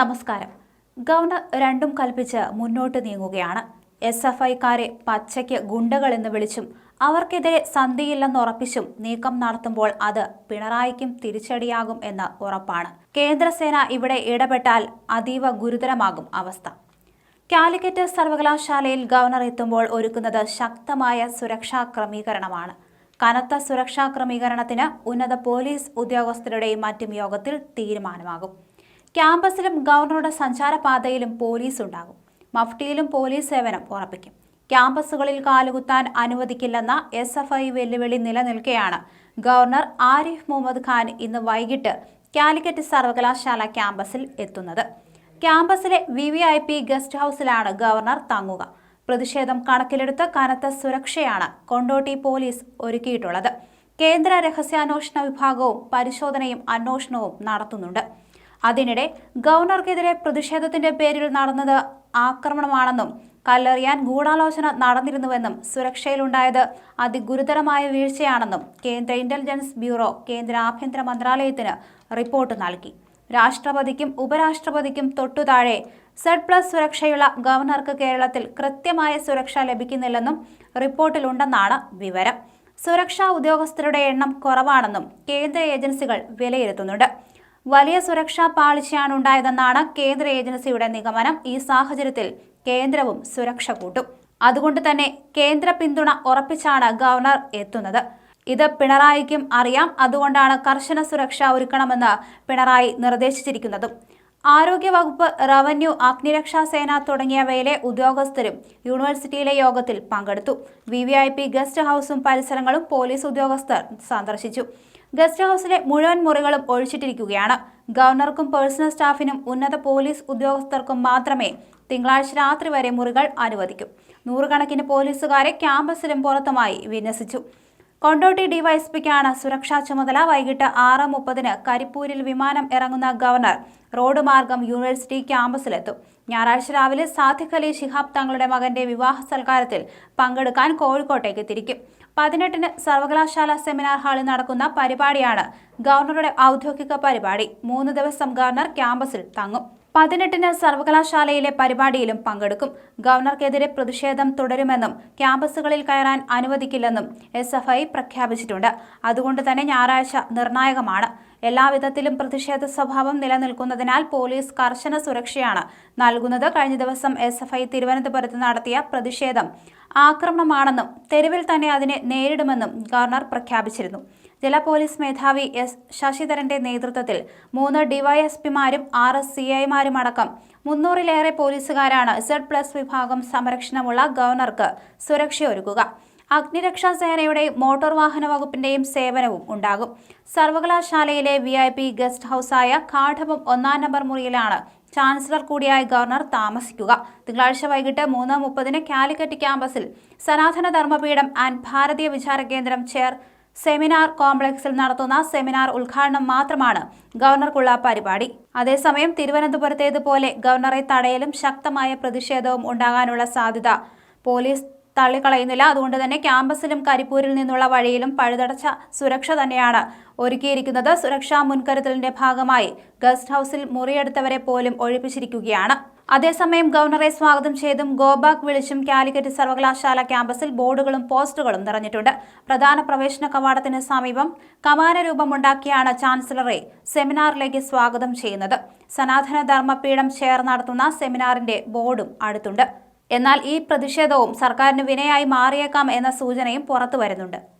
നമസ്കാരം. ഗവർണർ രണ്ടും കൽപ്പിച്ച് മുന്നോട്ട് നീങ്ങുകയാണ്. എസ് എഫ് ഐക്കാരെ പച്ചയ്ക്ക് ഗുണ്ടകളെന്ന് വിളിച്ചും അവർക്കെതിരെ സന്ധിയില്ലെന്നുറപ്പിച്ചും നീക്കം നടത്തുമ്പോൾ അത് പിണറായിക്കും തിരിച്ചടിയാകും എന്ന് ഉറപ്പാണ്. കേന്ദ്രസേന ഇവിടെ ഇടപെട്ടാൽ അതീവ ഗുരുതരമാകും അവസ്ഥ. കാലിക്കറ്റ് സർവകലാശാലയിൽ ഗവർണർ എത്തുമ്പോൾ ഒരുക്കുന്നത് ശക്തമായ സുരക്ഷാ ക്രമീകരണമാണ്. കനത്ത സുരക്ഷാ ക്രമീകരണത്തിന് ഉന്നത പോലീസ് ഉദ്യോഗസ്ഥരുടെയും മറ്റും യോഗത്തിൽ തീരുമാനമാകും. ക്യാമ്പസിലും ഗവർണറുടെ സഞ്ചാരപാതയിലും പോലീസ് ഉണ്ടാകും മഫ്റ്റിയിലും പോലീസ് സേവനം ഉറപ്പിക്കും. ക്യാമ്പസുകളിൽ കാലുകുത്താൻ അനുവദിക്കില്ലെന്ന എസ് എഫ് ഐ വെല്ലുവിളി നിലനിൽക്കെയാണ് ഗവർണർ ആരിഫ് മുഹമ്മദ് ഖാൻ ഇന്ന് വൈകിട്ട് കാലിക്കറ്റ് സർവകലാശാല ക്യാമ്പസിൽ എത്തുന്നത്. ക്യാമ്പസിലെ V V I P guest ഹൗസിലാണ് governor തങ്ങുക. പ്രതിഷേധം കണക്കിലെടുത്ത് കനത്ത സുരക്ഷയാണ് കൊണ്ടോട്ടി പോലീസ് ഒരുക്കിയിട്ടുള്ളത്. കേന്ദ്ര രഹസ്യാന്വേഷണ വിഭാഗവും പരിശോധനയും അന്വേഷണവും നടത്തുന്നുണ്ട്. അതിനിടെ ഗവർണർക്കെതിരെ പ്രതിഷേധത്തിന്റെ പേരിൽ നടന്നത് ആക്രമണമാണെന്നും കല്ലെറിയാൻ ഗൂഢാലോചന നടന്നിരുന്നുവെന്നും സുരക്ഷയിലുണ്ടായത് അതിഗുരുതരമായ വീഴ്ചയാണെന്നും കേന്ദ്ര ഇന്റലിജൻസ് ബ്യൂറോ കേന്ദ്ര ആഭ്യന്തര മന്ത്രാലയത്തിന് റിപ്പോർട്ട് നൽകി. രാഷ്ട്രപതിക്കും ഉപരാഷ്ട്രപതിക്കും തൊട്ടുതാഴെ സെഡ് പ്ലസ് സുരക്ഷയുള്ള ഗവർണർക്ക് കേരളത്തിൽ കൃത്യമായ സുരക്ഷ ലഭിക്കുന്നില്ലെന്നും റിപ്പോർട്ടിലുണ്ടെന്നാണ് വിവരം. സുരക്ഷാ ഉദ്യോഗസ്ഥരുടെ എണ്ണം കുറവാണെന്നും കേന്ദ്ര ഏജൻസികൾ വിലയിരുത്തുന്നുണ്ട്. വലിയ സുരക്ഷാ പാളിച്ചയാണ് ഉണ്ടായതെന്നാണ് കേന്ദ്ര ഏജൻസിയുടെ നിഗമനം. ഈ സാഹചര്യത്തിൽ കേന്ദ്രവും സുരക്ഷ കൂട്ടും. അതുകൊണ്ട് തന്നെ കേന്ദ്ര പിന്തുണ ഉറപ്പിച്ചാണ് ഗവർണർ എത്തുന്നത്. ഇത് പിണറായിക്കും അറിയാം. അതുകൊണ്ടാണ് കർശന സുരക്ഷ ഒരുക്കണമെന്ന് പിണറായി നിർദ്ദേശിച്ചിരിക്കുന്നതും. ആരോഗ്യവകുപ്പ് റവന്യൂ അഗ്നിരക്ഷാ സേന തുടങ്ങിയവയിലെ ഉദ്യോഗസ്ഥരും യൂണിവേഴ്സിറ്റിയിലെ യോഗത്തിൽ പങ്കെടുത്തു. വി ഗസ്റ്റ് ഹൌസും പരിസരങ്ങളും പോലീസ് ഉദ്യോഗസ്ഥർ സന്ദർശിച്ചു. ഗസ്റ്റ് ഹൌസിലെ മുഴുവൻ മുറികളും ഒഴിച്ചിട്ടിരിക്കുകയാണ്. ഗവർണർക്കും പേഴ്സണൽ സ്റ്റാഫിനും ഉന്നത പോലീസ് ഉദ്യോഗസ്ഥർക്കും മാത്രമേ തിങ്കളാഴ്ച രാത്രി വരെ മുറികൾ അനുവദിക്കൂ. നൂറുകണക്കിന് പോലീസുകാരെ ക്യാമ്പസിലും പുറത്തുമായി വിന്യസിച്ചു. കൊണ്ടോട്ടി ഡിവൈഎസ്പിക്കാണ് സുരക്ഷാ ചുമതല. വൈകിട്ട് ആറ് മുപ്പതിന് കരിപ്പൂരിൽ വിമാനം ഇറങ്ങുന്ന ഗവർണർ റോഡ് മാർഗം യൂണിവേഴ്സിറ്റി ക്യാമ്പസിലെത്തും. ഞായറാഴ്ച രാവിലെ സാദിഖ് അലി ശിഹാബ് തങ്ങളുടെ മകന്റെ വിവാഹ സൽക്കാരത്തിൽ പങ്കെടുക്കാൻ കോഴിക്കോട്ടേക്ക് തിരിക്കും. പതിനെട്ടിന് സർവകലാശാല സെമിനാർ ഹാളിൽ നടക്കുന്ന പരിപാടിയാണ് ഗവർണറുടെ ഔദ്യോഗിക പരിപാടി. മൂന്ന് ദിവസം ഗവർണർ ക്യാമ്പസിൽ തങ്ങും. പതിനെട്ടിന് സർവകലാശാലയിലെ പരിപാടിയിലും പങ്കെടുക്കും. ഗവർണർക്കെതിരെ പ്രതിഷേധം തുടരുമെന്നും ക്യാമ്പസുകളിൽ കയറാൻ അനുവദിക്കില്ലെന്നും എസ് പ്രഖ്യാപിച്ചിട്ടുണ്ട്. അതുകൊണ്ട് തന്നെ ഞായറാഴ്ച നിർണായകമാണ്. എല്ലാവിധത്തിലും പ്രതിഷേധ സ്വഭാവം നിലനിൽക്കുന്നതിനാൽ പോലീസ് കർശന സുരക്ഷയാണ് നൽകുന്നത്. കഴിഞ്ഞ ദിവസം എസ് എഫ് ഐ തിരുവനന്തപുരത്ത് നടത്തിയ പ്രതിഷേധം ആക്രമണമാണെന്നും തെരുവിൽ തന്നെ അതിനെ നേരിടുമെന്നും ഗവർണർ പ്രഖ്യാപിച്ചിരുന്നു. ജില്ലാ പോലീസ് മേധാവി എസ് ശശിധരന്റെ നേതൃത്വത്തിൽ മൂന്ന് ഡിവൈഎസ്പിമാരും ആറ് സി ഐമാരും അടക്കം മുന്നൂറിലേറെ പോലീസുകാരാണ് സെഡ് പ്ലസ് വിഭാഗം സംരക്ഷണമുള്ള ഗവർണർക്ക് സുരക്ഷയൊരുക്കുക. അഗ്നിരക്ഷാ സേനയുടെ മോട്ടോർ വാഹന വകുപ്പിന്റെയും സേവനവും ഉണ്ടാകും. സർവകലാശാലയിലെ വി ഐ പി ഗസ്റ്റ് ഹൌസായ കാഠപം ഒന്നാം നമ്പർ മുറിയിലാണ് ചാൻസലർ കൂടിയായ ഗവർണർ താമസിക്കുക. തിങ്കളാഴ്ച വൈകിട്ട് മൂന്ന് മുപ്പതിന് കാലിക്കറ്റ് ക്യാമ്പസിൽ സനാതന ധർമ്മപീഠം ആൻഡ് ഭാരതീയ വിചാര കേന്ദ്രം ചെയർ സെമിനാർ കോംപ്ലക്സിൽ നടത്തുന്ന സെമിനാർ ഉദ്ഘാടനം മാത്രമാണ് ഗവർണർക്കുള്ള പരിപാടി. അതേസമയം തിരുവനന്തപുരത്തേതുപോലെ ഗവർണറെ തടയലും ശക്തമായ പ്രതിഷേധവും ഉണ്ടാകാനുള്ള സാധ്യത പോലീസ് തള്ളിക്കളയുന്നില്ല. അതുകൊണ്ട് തന്നെ ക്യാമ്പസിലും കരിപ്പൂരിൽ നിന്നുള്ള വഴിയിലും പഴുതടച്ച സുരക്ഷ തന്നെയാണ് ഒരുക്കിയിരിക്കുന്നത്. സുരക്ഷാ മുൻകരുതലിന്റെ ഭാഗമായി ഗസ്റ്റ് ഹൌസിൽ മുറിയെടുത്തവരെ പോലും ഒഴിപ്പിച്ചിരിക്കുകയാണ്. അതേസമയം ഗവർണറെ സ്വാഗതം ചെയ്തും ഗോബാക്ക് വിളിച്ചും കാലിക്കറ്റ് സർവകലാശാല ക്യാമ്പസിൽ ബോർഡുകളും പോസ്റ്ററുകളും നിറഞ്ഞിട്ടുണ്ട്. പ്രധാന പ്രവേശന കവാടത്തിന് സമീപം കമാന രൂപമുണ്ടാക്കിയാണ് ചാൻസലറെ സെമിനാറിലേക്ക് സ്വാഗതം ചെയ്യുന്നത്. സനാതന ധർമ്മപീഠം ചെയർ നടത്തുന്ന സെമിനാറിന്റെ ബോർഡും അടുത്തുണ്ട്. എന്നാൽ ഈ പ്രതിഷേധവും സർക്കാരിന് വിനയായി മാറിയേക്കാം എന്ന സൂചനയും പുറത്തു വരുന്നുണ്ട്